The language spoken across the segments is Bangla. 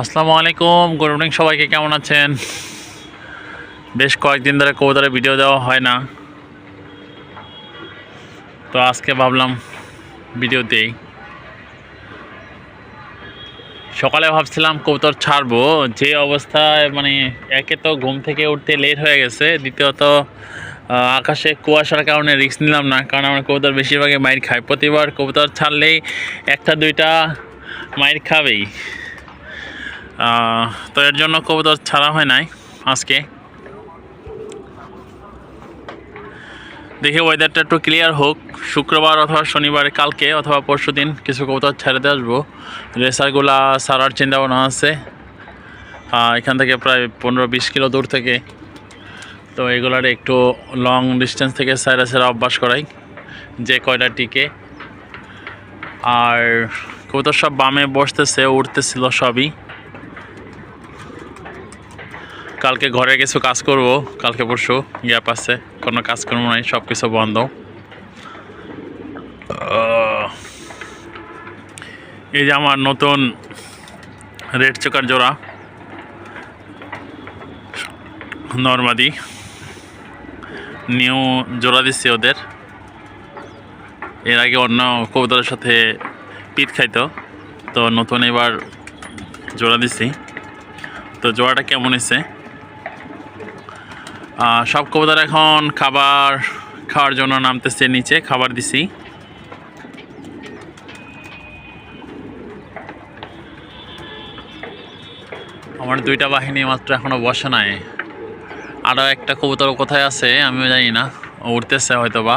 আসসালামু আলাইকুম গুড মর্নিং সবাইকে, কেমন আছেন? বেশ কয়েকদিন ধরে কবুতরের ভিডিও দেওয়া হয় না। তো আজকে ভাবলাম ভিডিও দেই। সকালে ভাবছিলাম কবুতর ছাড়বো, যে অবস্থায় মানে একে তো ঘুম থেকে উঠতে লেট হয়ে গেছে, দ্বিতীয়ত আকাশে কুয়াশার কারণে রিস্ক নিলাম না, কারণ আমার কবুতর বেশিরভাগই মাইর খায়। প্রতিবার কবুতর ছাড়লেই একটা দুইটা মাইর খাবেই। তো এর জন্য কবুতর ছাড়া হয় নাই আজকে। দেখি ওয়েদারটা একটু ক্লিয়ার হোক। শুক্রবার অথবা শনিবার কালকে অথবা পরশু দিন কিছু কবুতর ছেড়ে দিয়ে আসব। রেসারগুলা সারার চিন্তা ভাবনা আছে এখান থেকে প্রায় পনেরো বিশ কিলো দূর থেকে। তো এগুলার একটু লং ডিস্টেন্স থেকে সাইরা সেরা অভ্যাস করাই, যে কয়টা টিকে। আর কবুতর সব বামে বসতেছে উঠতেছিল সবই। কালকে ঘরে কিছু কাজ করব কালকে পরশু গ্যাপ আছে কোনো কাজকর্ম নাই সব কিছু বন্ধ এই যে আমার নতুন রেড চোকার জোড়া নর্মাদি নিউ জোড়া দিচ্ছি ওদের। এর আগে অন্য কবুতরের সাথে পিট খাইতো তো নতুন এবার জোড়া দিছি। তো জোড়াটা কেমন আহ, সব কবুতর এখন খাবার খাওয়ার জন্য নামতেছে নিচে, খাবার দিছি। আমার দুইটা বাহিনী মাত্র এখনও বসে নাই। আরও একটা কবুতর কোথায় আছে আমিও জানি না উঠতেছে হয়তো বা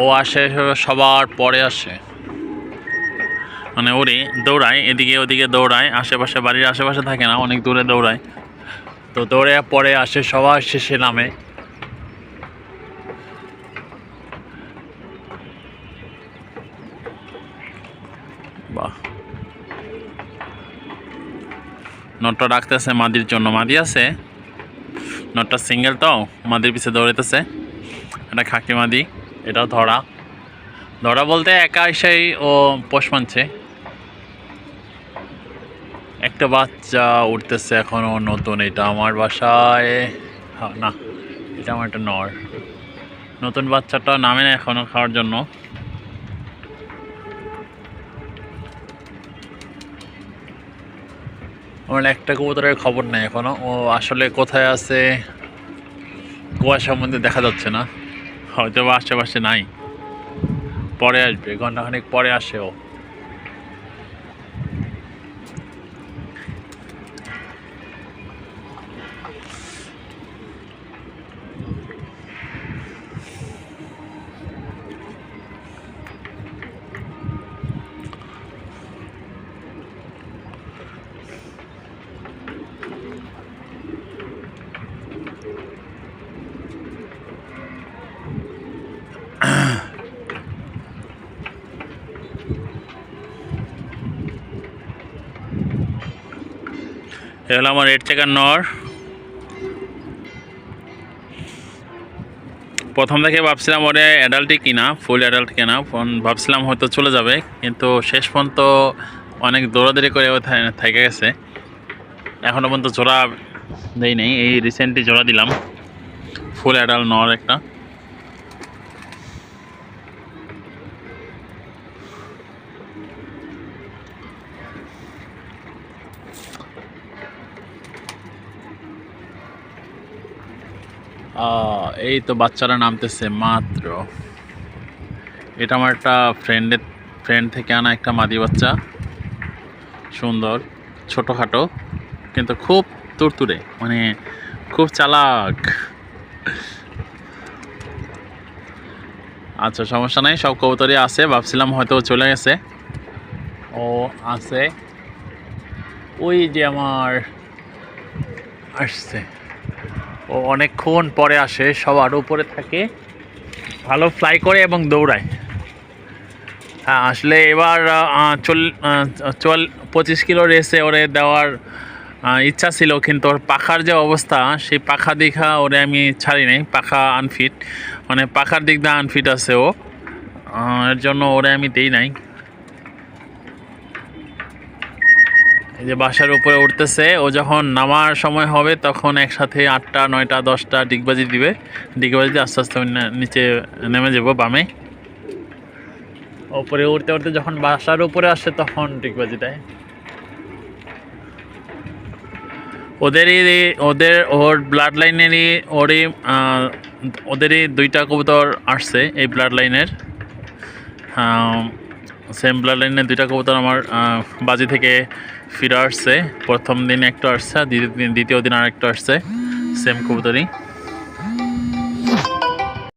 ও আসে সবার পরে আসে। মানে ওরে দৌড়ায়, এদিকে ওদিকে দৌড়ায়, আশেপাশে বাড়ির আশেপাশে থাকে না, অনেক দূরে দৌড়ায়। তো দৌড়ে পরে আসে, সবার শেষে নামে। বাহ। নটটা ডাকতেছে মাদির জন্য। মাদি আছে? নটটা সিঙ্গেল তো? মাদির পিছে দৌড়াইতেছে। এটা খাকি মাদি, এটাও ধরা। ধরা বলতে একা এসেই ও পোষ মানছে। একটা বাচ্চা উঠতেছে এখনও নতুন এটা আমার বাসায়। হ্যাঁ, না এটা আমার একটা নর। নতুন বাচ্চাটা নামে না এখনও খাওয়ার জন্য। আমার একটা কবুতরের খবর নেই এখনও। ও আসলে কোথায় আছে কুয়াশার মধ্যে দেখা যাচ্ছে না। হয়তো বা আশেপাশে নাই। পরে আসবে ঘন্টাখানেক পরে আসে ও। হলো আমার রেড চেকার নর প্রথম থেকে ভাবছিলাম ওরে অ্যাডাল্টই কিনা ফুল অ্যাডাল্ট কিনা। ফোন ভাবছিলাম হয়তো চলে যাবে, কিন্তু শেষ পর্যন্ত অনেক দৌড়াদৌড়ি করে থেকে গেছে। এখনও পর্যন্ত জোড়া দেই নেই, এই রিসেন্টলি জোড়া দিলাম। ফুল অ্যাডাল্ট নর একটা। এই তো বাচ্চারা নামতেছে মাত্র। এটা আমার একটা ফ্রেন্ডের ফ্রেন্ড থেকে আনা একটা মাদি বাচ্চা। সুন্দর, ছোটোখাটো, কিন্তু খুব তুরতুরে মানে খুব চালাক। আচ্ছা সমস্যা নাই, সব কবুতরই আছে, ভাবছিলাম হয়তো চলে গেছে। ও আছে। ওই যে আমার, আসছে। ও অনেকক্ষণ পরে আসে সবার উপরে থাকে। ভালো ফ্লাই করে এবং দৌড়ায়। হ্যাঁ আসলে এবার চল চল, পঁচিশ কিলো রেসে ওরে দেওয়ার ইচ্ছা ছিল, কিন্তু ওর পাখার যে অবস্থা, সেই পাখা দেখা ওরে আমি ছাড়ি নাই, পাখা আনফিট মানে পাখার দিক দিয়ে আনফিট আছে ও। এর জন্য ওরে আমি দেই নাই। এই যে বাসার উপরে উঠতেছে, ও যখন নামার সময় হবে তখন একসাথে আটটা, নয়টা, দশটা ডিগবাজি দিবে। ডিগবাজি দিয়ে আস্তে আস্তে নিচে নেমে যাব বামে। ওপরে উঠতে উঠতে যখন বাসার উপরে আসে তখন ডিগবাজি দেয়। ওদেরই ওদের ওর ব্লাড লাইনেরই ওরই ওদেরই দুইটা কবুতর আসছে এই ব্লাড লাইনের সেম ব্লাড লাইনের দুইটা কবুতর আমার বাজি থেকে ফিরে আসছে। প্রথম দিন একটা আসছে দ্বিতীয় দিন আরেকটা আসছে। সেম কবুতরই।